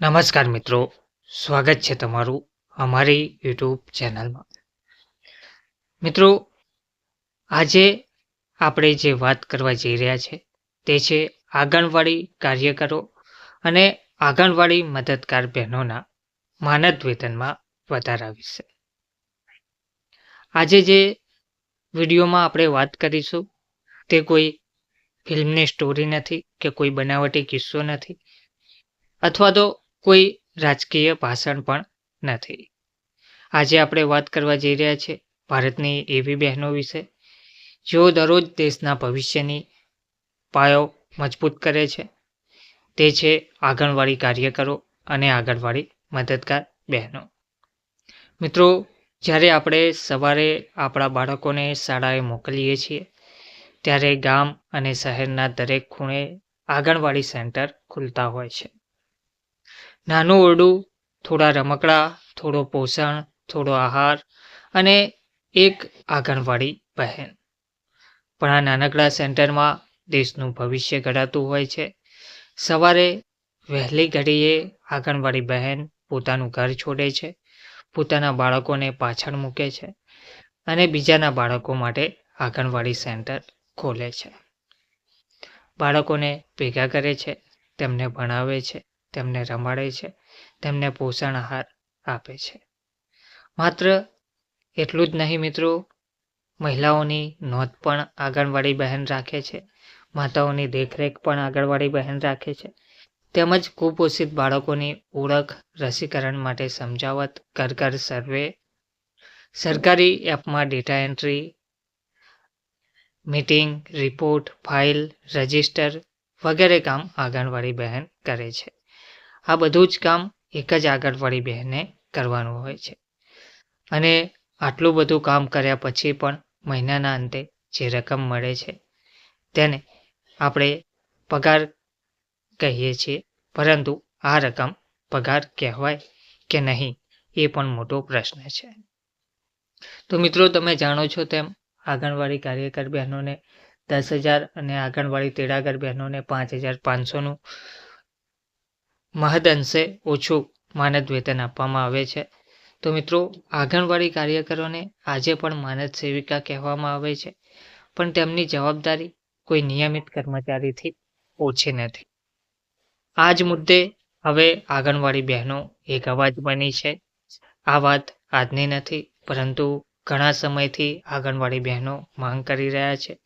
નમસ્કાર મિત્રો. સ્વાગત છે તમારું અમારી યુટ્યુબ ચેનલમાં. મિત્રો, આજે આપણે જે વાત કરવા જઈ રહ્યા છે તે છે આંગણવાડી કાર્યકરો અને આંગણવાડી મદદગાર બહેનોના માનદ વેતનમાં વધારા વિશે. આજે જે વિડીયોમાં આપણે વાત કરીશું તે કોઈ ફિલ્મની સ્ટોરી નથી કે કોઈ બનાવટી કિસ્સો નથી અથવા તો કોઈ રાજકીય ભાષણ પણ નથી. આજે આપણે વાત કરવા જઈ રહ્યા છીએ ભારતની એવી બહેનો વિશે, જેઓ દરરોજ દેશના ભવિષ્યની પાયો મજબૂત કરે છે. તે છે આંગણવાડી કાર્યકરો અને આંગણવાડી મદદગાર બહેનો. મિત્રો, જ્યારે આપણે સવારે આપણા બાળકોને શાળાએ મોકલીએ છીએ, ત્યારે ગામ અને શહેરના દરેક ખૂણે આંગણવાડી સેન્ટર ખુલતા હોય છે. નાનું ઓરડું, થોડા રમકડા, થોડો પોષણ, થોડો આહાર અને એક આંગણવાડી બહેન. પણ આ નાનકડા સેન્ટરમાં દેશનું ભવિષ્ય ઘડાતું હોય છે. સવારે વહેલી ઘડીએ આંગણવાડી બહેન પોતાનું ઘર છોડે છે. પોતાના બાળકોને પાછળ મૂકે છે અને બીજાના બાળકો માટે આંગણવાડી સેન્ટર ખોલે છે. બાળકોને ભેગા કરે છે, તેમને ભણાવે છે. તેમને રમાડે છે, તેમને પોષણ આહાર આપે છે. માત્ર એટલું જ નહીં મિત્રો, મહિલાઓની નોંધ પણ આંગણવાડી બહેન રાખે છે, માતાઓની દેખરેખ પણ આંગણવાડી બહેન રાખે છે. તેમજ કુપોષિત બાળકોની ઓળખ રસીકરણ માટે સમજાવટ, ઘર ઘર સર્વે, સરકારી એપમાં data entry meeting report file register વગેરે કામ આંગણવાડી બહેન કરે છે. આ બધું જ કામ એક જ આંગણવાડી બહેને કરવાનું હોય છે. અને આટલું બધું કામ કર્યા પછી પણ મહિનાના અંતે જે રકમ મળે છે તેને આપણે પગાર કહીએ છીએ, પરંતુ આ રકમ પગાર કહેવાય કે નહીં એ પણ મોટો પ્રશ્ન છે. તો મિત્રો, તમે જાણો છો તેમ આંગણવાડી કાર્યકર બહેનોને દસ હજાર અને આંગણવાડી તેડાગર બહેનોને પાંચ હજાર પાંચસોનું મહદઅંશે ઓછું માનદ વેતન આપવામાં આવે છે. તો મિત્રો, આંગણવાડી કાર્યકરોને આજે પણ માનદ સેવિકા કહેવામાં આવે છે. પણ તેમની જવાબદારી કોઈ નિયમિત કર્મચારીથી ઓછી નથી. આ જ મુદ્દે હવે આંગણવાડી બહેનો એક અવાજ બની છે. આ વાત આજની નથી, પરંતુ ઘણા સમયથી આંગણવાડી બહેનો માંગ કરી રહ્યા છે.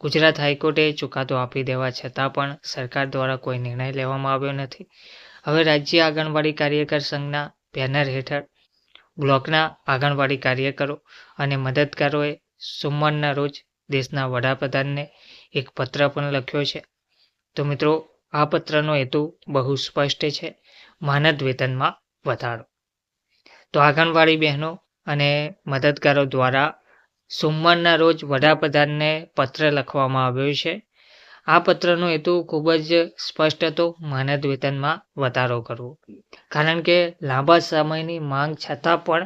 ગુજરાત હાઈકોર્ટે ચુકાદો આપી દેવા છતાં પણ સરકાર દ્વારા કોઈ નિર્ણય લેવામાં આવ્યો નથી. હવે રાજ્ય આંગણવાડી કાર્યકર સંઘના બેનર હેઠળ બ્લોકના આંગણવાડી કાર્યકરો અને મદદગારોએ સોમવારના રોજ દેશના વડાપ્રધાનને એક પત્ર પણ લખ્યો છે. તો મિત્રો, આ પત્રનો હેતુ બહુ સ્પષ્ટ છે. માનદ વેતનમાં વધારો. તો આંગણવાડી બહેનો અને મદદગારો દ્વારા સોમવારના રોજ વડાપ્રધાનને પત્ર લખવામાં આવ્યો છે. આ પત્રનો હેતુ ખૂબ જ સ્પષ્ટ હતો માનદ વેતનમાં વધારો કરવો. કારણ કે લાંબા સમયની માંગ છતાં પણ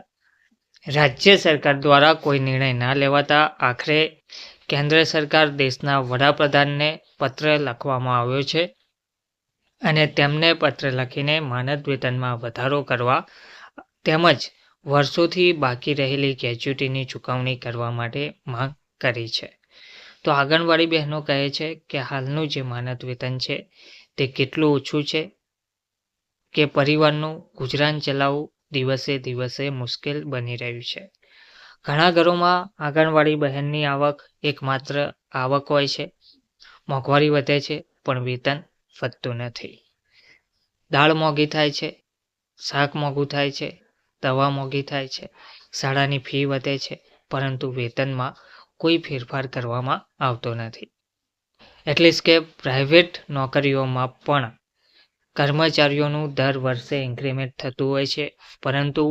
રાજ્ય સરકાર દ્વારા કોઈ નિર્ણય ના લેવાતા આખરે કેન્દ્ર સરકાર દેશના વડાપ્રધાનને પત્ર લખવામાં આવ્યો છે અને તેમને પત્ર લખીને માનદ વેતનમાં વધારો કરવા તેમજ વર્ષોથી બાકી રહેલી ગ્રેચ્યુટીની ચૂકવણી કરવા માટે માંગ કરી છે. તો આંગણવાડી બહેનો કહે છે કે હાલનું જે માનદ વેતન છે તે કેટલું ઓછું છે? કે પરિવારનું ગુજરાન ચલાવવું દિવસે દિવસે મુશ્કેલ બની રહ્યું છે? ઘણા ઘરોમાં આંગણવાડી બહેનની આવક એકમાત્ર આવક હોય છે. મોંઘવારી વધે છે, પણ વેતન વધતું નથી. દાળ મોંઘી થાય છે, શાક મોંઘું થાય છે, દવા મોંઘી થાય છે, શાળાની ફી વધે છે, પરંતુ વેતનમાં કોઈ ફેરફાર કરવામાં આવતો નથી. એટલીસ્ટ કે પ્રાઇવેટ નોકરીઓમાં પણ કર્મચારીઓનું દર વર્ષે ઇન્ક્રીમેન્ટ થતું હોય છે. પરંતુ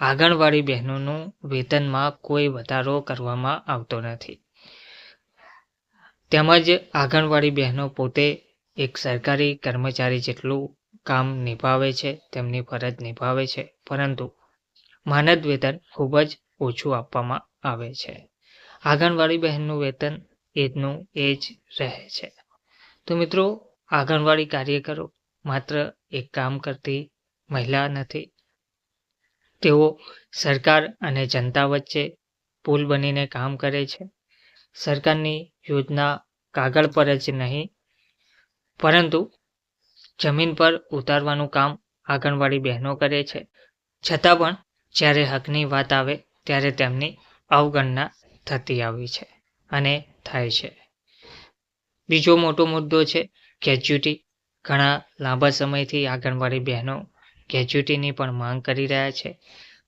આંગણવાડી બહેનોનું વેતનમાં કોઈ વધારો કરવામાં આવતો નથી. તેમજ આંગણવાડી બહેનો પોતે એક સરકારી કર્મચારી જેટલું કામ નિભાવે છે, તેમની ફરજ નિભાવે છે. પરંતુ માનદ વેતન ખૂબ જ ઓછું આપવામાં આવે છે. આંગણવાડી બહેનનું વેતન એજનું એ જ રહે છે. તો મિત્રો, આંગણવાડી કાર્યકરો માત્ર એક કામ કરતી મહિલા નથી. તેઓ સરકાર અને જનતા વચ્ચે પુલ બનીને કામ કરે છે. સરકારની યોજના કાગળ પર જ નહીં, પરંતુ જમીન પર ઉતારવાનું કામ આંગણવાડી બહેનો કરે છે. છતાં પણ જ્યારે હકની વાત આવે, ત્યારે તેમની અવગણના થતી આવી છે અને થાય છે. બીજો મોટો મુદ્દો છે ગ્રેજ્યુટી ઘણા લાંબા સમયથી આંગણવાડી બહેનો ગ્રેજ્યુટીની પણ માંગ કરી રહ્યા છે.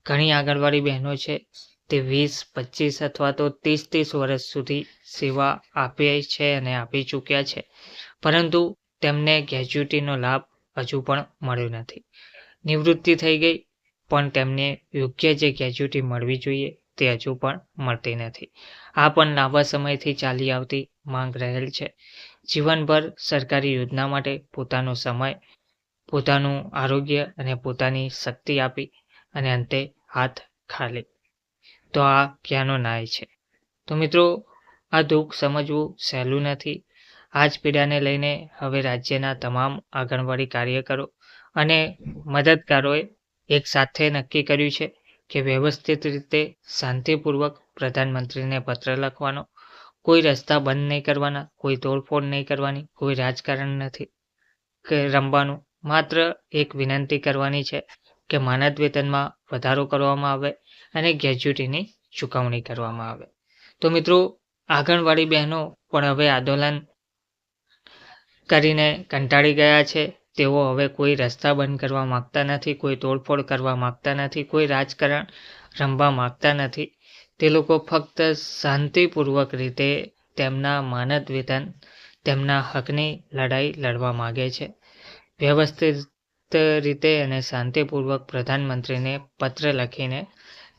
ઘણી આંગણવાડી બહેનો છે તે વીસ, પચીસ અથવા તો ત્રીસ ત્રીસ વર્ષ સુધી સેવા આપી છે અને આપી ચૂક્યા છે. પરંતુ તેમને ગ્રેજ્યુટીનો લાભ હજુ પણ મળ્યો નથી. નિવૃત્તિ થઈ ગઈ, પણ તેમને યોગ્ય જે ગ્રેજ્યુટી મળવી જોઈએ તે હજુ પણ મળતી નથી. આ પણ લાંબા સમયથી ચાલી આવતી માંગ રહેલ છે. જીવનભર સરકારી યોજના માટે પોતાનો સમય, પોતાનું આરોગ્ય અને પોતાની શક્તિ આપી અને અંતે હાથ ખાલી. તો આ ક્યાંનો નાય છે? તો મિત્રો, આ દુઃખ સમજવું સહેલું નથી. આ જ પીડાને લઈને હવે રાજ્યના તમામ આંગણવાડી કાર્યકરો અને મદદગારોએ એક સાથે નક્કી કર્યું છે કે વ્યવસ્થિત રીતે શાંતિપૂર્વક પ્રધાનમંત્રીને પત્ર લખવાનો. કોઈ રસ્તા બંધ નહીં કરવાના, કોઈ તોડફોડ નહીં કરવાની, કોઈ રાજકારણ નથી કે રમવાનું. માત્ર એક વિનંતી કરવાની છે કે માનદ વેતનમાં વધારો કરવામાં આવે અને ગ્રેજ્યુટીની ચૂકવણી કરવામાં આવે. તો મિત્રો, આંગણવાડી બહેનો પણ હવે આંદોલન કરીને કંટાળી ગયા છે. તેઓ હવે કોઈ રસ્તા બંધ કરવા માગતા નથી, કોઈ તોડફોડ કરવા માગતા નથી, કોઈ રાજકારણ રમવા માગતા નથી. તે લોકો ફક્ત શાંતિપૂર્વક રીતે તેમના માનદ વેતન, તેમના હકની લડાઈ લડવા માગે છે. વ્યવસ્થિત રીતે અને શાંતિપૂર્વક પ્રધાનમંત્રીને પત્ર લખીને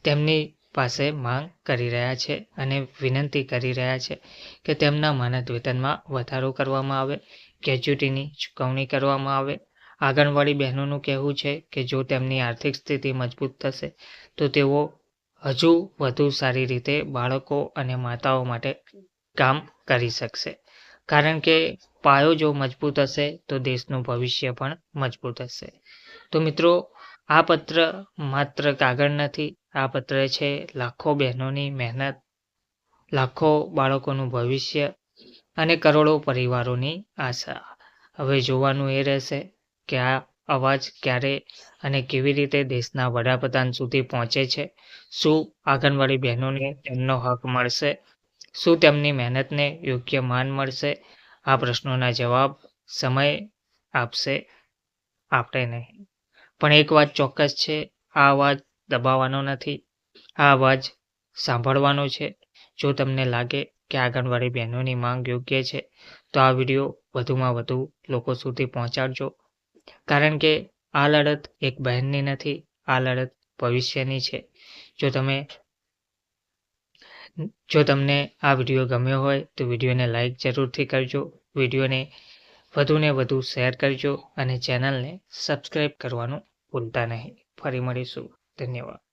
તેમની પાસે માંગ કરી રહ્યા છે અને વિનંતી કરી રહ્યા છે કે તેમના માનદ વેતનમાં વધારો કરવામાં આવે. ગ્રેજ્યુટીની ચૂકવણી કરવામાં આવે. આંગણવાડી બહેનોનું કહેવું છે કે જો તેમની આર્થિક સ્થિતિ મજબૂત થશે, તો તેઓ હજુ વધુ સારી રીતે બાળકો અને માતાઓ માટે કામ કરી શકશે. કારણ કે પાયો જો મજબૂત હશે, તો દેશનું ભવિષ્ય પણ મજબૂત હશે. તો મિત્રો, આ પત્ર માત્ર કાગળ નથી, આ પત્ર છે લાખો બહેનોની મહેનત, લાખો બાળકોનું ભવિષ્ય અને કરોડો પરિવારોની આશા. હવે જોવાનું એ રહેશે કે આ અવાજ ક્યારે અને કેવી રીતે દેશના વડાપ્રધાન સુધી પહોંચે છે. શું આંગણવાડી બહેનોને તેમનો હક મળશે? શું તેમની મહેનતને યોગ્ય માન મળશે? આ પ્રશ્નોના જવાબ સમય આપશે આપણે નહીં. પણ એક વાત ચોક્કસ છે, આ અવાજ દબાવવાનો નથી. આ અવાજ સાંભળવાનો છે. જો તમને લાગે કે આંગણવાડી બહેનોની માંગ યોગ્ય છે, તો આ વીડિયો વધુમાં વધુ લોકો સુધી પહોંચાડજો. કારણ કે આ લડત એક બહેનની નથી, આ લડત ભવિષ્યની છે. જો તમે, જો તમને આ વીડિયો ગમ્યો હોય, તો વિડીયોને લાઇક જરૂરથી કરજો, વિડીયોને વધુને વધુ શેર કરજો અને ચેનલને સબસ્ક્રાઈબ કરવાનું ભૂલતા નહીં. ફરી મળીશું. ધન્યવાદ.